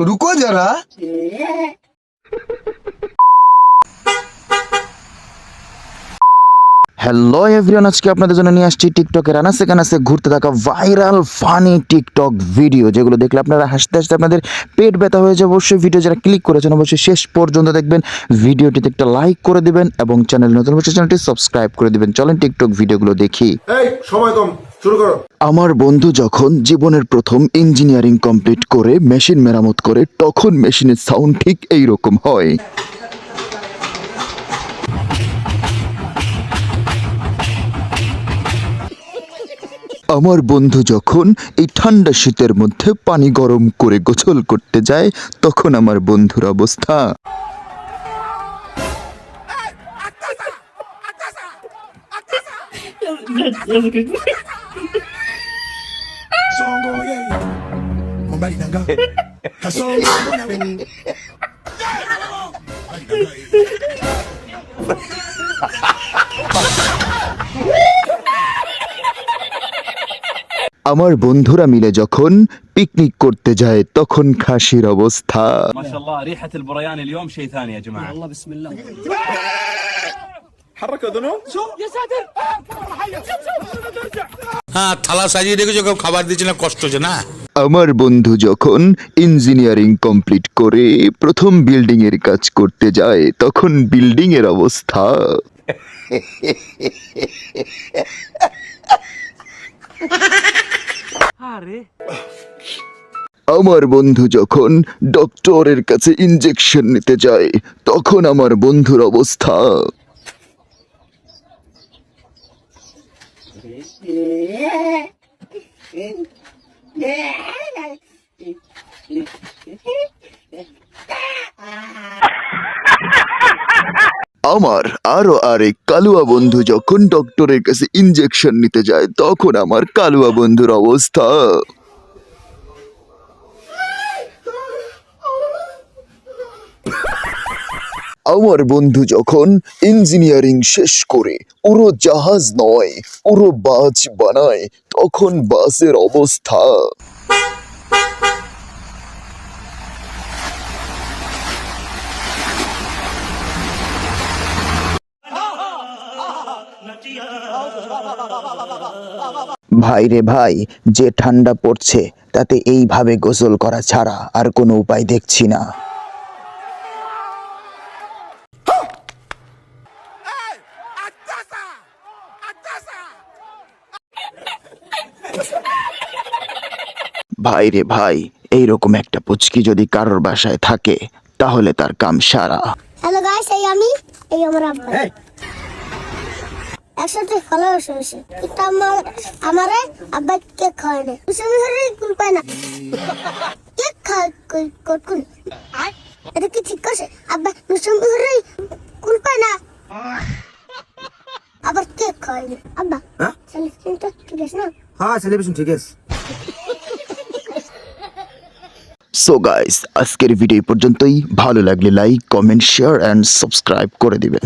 रुको जरा hello everyone আজকে আপনাদের জন্য নিয়ে আসছি টিকটকের আনাসে কানাসে ঘুরতে থাকা ভাইরাল ফানি টিকটক ভিডিও যেগুলো দেখলে আপনারা হাসতে হাসতে আপনাদের পেট ব্যথা হয়ে যাবে অবশ্যই ভিডিও যারা ক্লিক করেছেন অবশ্যই শেষ পর্যন্ত দেখবেন ভিডিওটিতে একটা লাইক করে দিবেন এবং চ্যানেল নতুন অবশ্যই চ্যানেলটি সাবস্ক্রাইব করে দিবেন চলেন টিকটক ভিডিওগুলো দেখি এই সময় কম শুরু করো। আমার বন্ধু যখন জীবনের প্রথম ইঞ্জিনিয়ারিং কমপ্লিট করে মেশিন মেরামত করে তখন মেশিনের সাউন্ড ঠিক এই রকম হয়। আমার বন্ধু যখন এই ঠান্ডা শীতের মধ্যে পানি গরম করে গোসল করতে যায় তখন আমার বন্ধুর অবস্থা। Songo yeah. Mabalik na ga. Kasongo mo na rin. আমার বন্ধুরা মিলে যখন পিকনিক করতে যায় তখন খাসির অবস্থা ما شاء الله ريحة البريان اليوم شيء ثاني يا جماعة حرك اذنه হ্যাঁ থালা সাজিয়ে রেখেছো কেউ খাবার দিচ্ছে না কষ্ট হচ্ছে না আমার বন্ধু যখন ইঞ্জিনিয়ারিং কমপ্লিট করে প্রথম বিল্ডিং এর কাজ করতে যায় তখন বিল্ডিং এর অবস্থা আমার বন্ধু যখন ডক্টরের কাছে ইনজেকশন নিতে যায় তখন আমার বন্ধুর অবস্থা আমার আরও আরেক কালুয়া বন্ধু যখন ডক্টরের কাছে ইঞ্জেকশন নিতে যায়, তখন আমার কালুয়া বন্ধুর অবস্থা। আমার বন্ধু যখন ইঞ্জিনিয়ারিং শেষ করে পুরো জাহাজ নয় পুরো বাজ বানায়, তখন বাসের অবস্থা। ভাই রে ভাই, যে ঠান্ডা পড়ছে, তাতে এইভাবে গোসল করা ছাড়া আর কোনো উপায় দেখছি না। ভাই রে ভাই এইরকম একটা পুচকি যদি কারোর বাসায় থাকে তাহলে তার কাম সারা। হ্যালো গাইস এই আমি এই আমার আব্বা। একসাথে ফলোয়ার্স হয়েছে। কিন্তু আমার আমারে আব্বা কেক খাওয়ায় না। মুসলিম ধরে কুল পায় না। কেক খাওয়ায় কোন কোন এটা কি ঠিক করছে? আব্বা মুসলিম ধরে কুল পায় না। আবার কেক খাওয়ায় না। আব্বা সেলিব্রেশনটা ঠিক আছে না? সো গাইস আজকের ভিডিও পর্যন্তই। ভালো লাগলে like comment share and subscribe করে দিবেন।